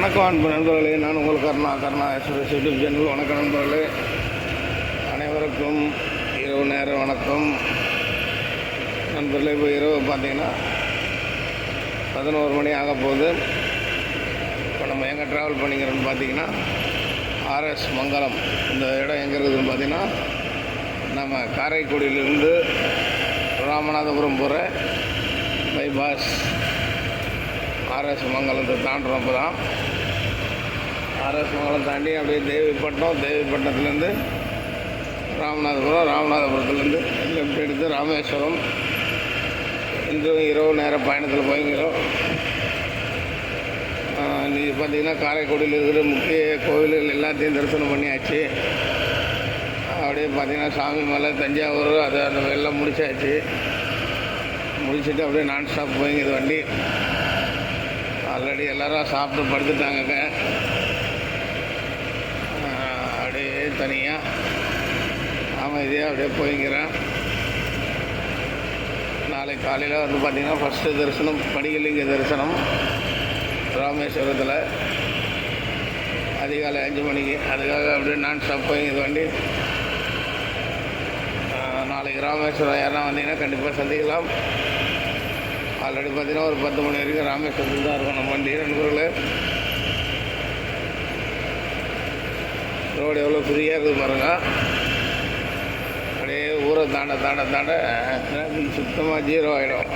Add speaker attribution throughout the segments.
Speaker 1: வணக்கம் அன்பு நண்பர்களே நான் உங்கள் Karuna Karuna SS YouTube channel. வணக்கம் நண்பர்களே. அனைவருக்கும் இரவு நேர வணக்கம். நண்பர்களே இப்போ இரவு பார்த்தீங்கன்னா பதினோரு மணி ஆக போகுது. இப்போ நம்ம எங்கே ட்ராவல் பண்ணிக்கிறோன்னு பார்த்தீங்கன்னா ஆர்எஸ் மங்கலம். இந்த இடம் எங்கே இருக்குதுன்னு பார்த்தீங்கன்னா நம்ம காரைக்குடியிலிருந்து ராமநாதபுரம் போகிற பைபாஸ் ஆர்எஸ் மங்கலத்தை தாண்டுறோம் தான் ஆர்எஸ் மங்கலம் தாண்டி அப்படியே தேவிப்பட்டினம் தேவிப்பட்டினத்துலேருந்து ராமநாதபுரம் ராமநாதபுரத்துலேருந்து லெஃப்ட் எடுத்து ராமேஸ்வரம். இன்றும் இரவு நேர பயணத்தில் போய்கிறோம் இன்றைக்கி பார்த்தீங்கன்னா காரைக்குடியில் இருக்கிற முக்கிய கோவில்கள் எல்லாத்தையும் தரிசனம் பண்ணியாச்சு. அப்படியே பார்த்தீங்கன்னா சாமி மலை தஞ்சாவூர் அது அந்த எல்லாம் முடிச்சாச்சு. முடிச்சுட்டு அப்படியே நான் ஸ்டாப் போய்ங்குது வண்டி. ஆல்ரெடி எல்லாரும் சாப்பிட்டு படுத்துட்டாங்க அப்படியே தனியாக அமைதியாக அப்படியே போய்ங்கிறேன் நாளைக்கு காலையில் வந்து பார்த்திங்கன்னா ஃபஸ்ட்டு தரிசனம் படிகலிங்க தரிசனம் ராமேஸ்வரத்தில். அதிகாலை அஞ்சு மணிக்கு. அதுக்காக அப்படியே நான் ஸ்டாப் இது வண்டி நாளைக்கு ராமேஸ்வரம் யாரெல்லாம் வந்தீங்கன்னா கண்டிப்பாக சந்திக்கலாம். ஆல்ரெடி பார்த்தீங்கன்னா ஒரு பத்து மணி வரைக்கும் ராமேஸ்வரத்தில் தான் இருக்கும். நம்ம வண்டி நண்பர்கள் ரோடு எவ்வளோ ஃப்ரீயாக இருக்குது பாருங்க. அப்படியே ஊரை தாண்ட தாண்ட தாண்ட சுத்தமாக ஜீரோ ஆகிடும்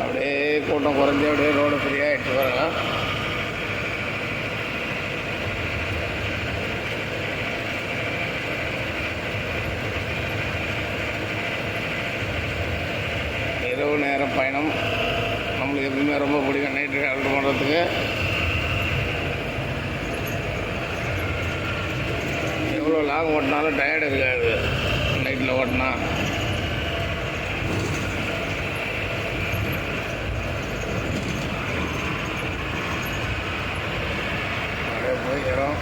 Speaker 1: அப்படியே கூட்டம் குறைஞ்சே அப்படியே ரோடு ஃபரியாக ஆகிட்டு வரலாம் இரவு நேர பயணம். நம்மளுக்கு எப்பவுமே ரொம்ப பிடிக்கும் நைட்டு ட்ராவல் பண்ணுறதுக்கு எவ்வளோ லாங் ஓட்டினாலும் டயர்டு இருக்காது. நைட்டில் ஓட்டினா அப்படியே போய்க்கிறோம்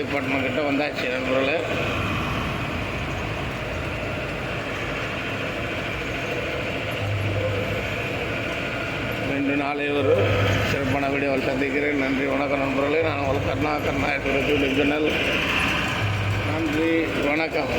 Speaker 1: டிபார்ட்மெண்ட் கிட்ட வந்தாச்சு நண்பர்களே. ரெண்டு நாளை ஒரு சிறப்பான வீடியோவில் சந்திக்கிறேன். நன்றி வணக்கம் நண்பர்களே. நான் உங்கள் கர்ணா கர்ணா யூடியூப் நன்றி வணக்கம்.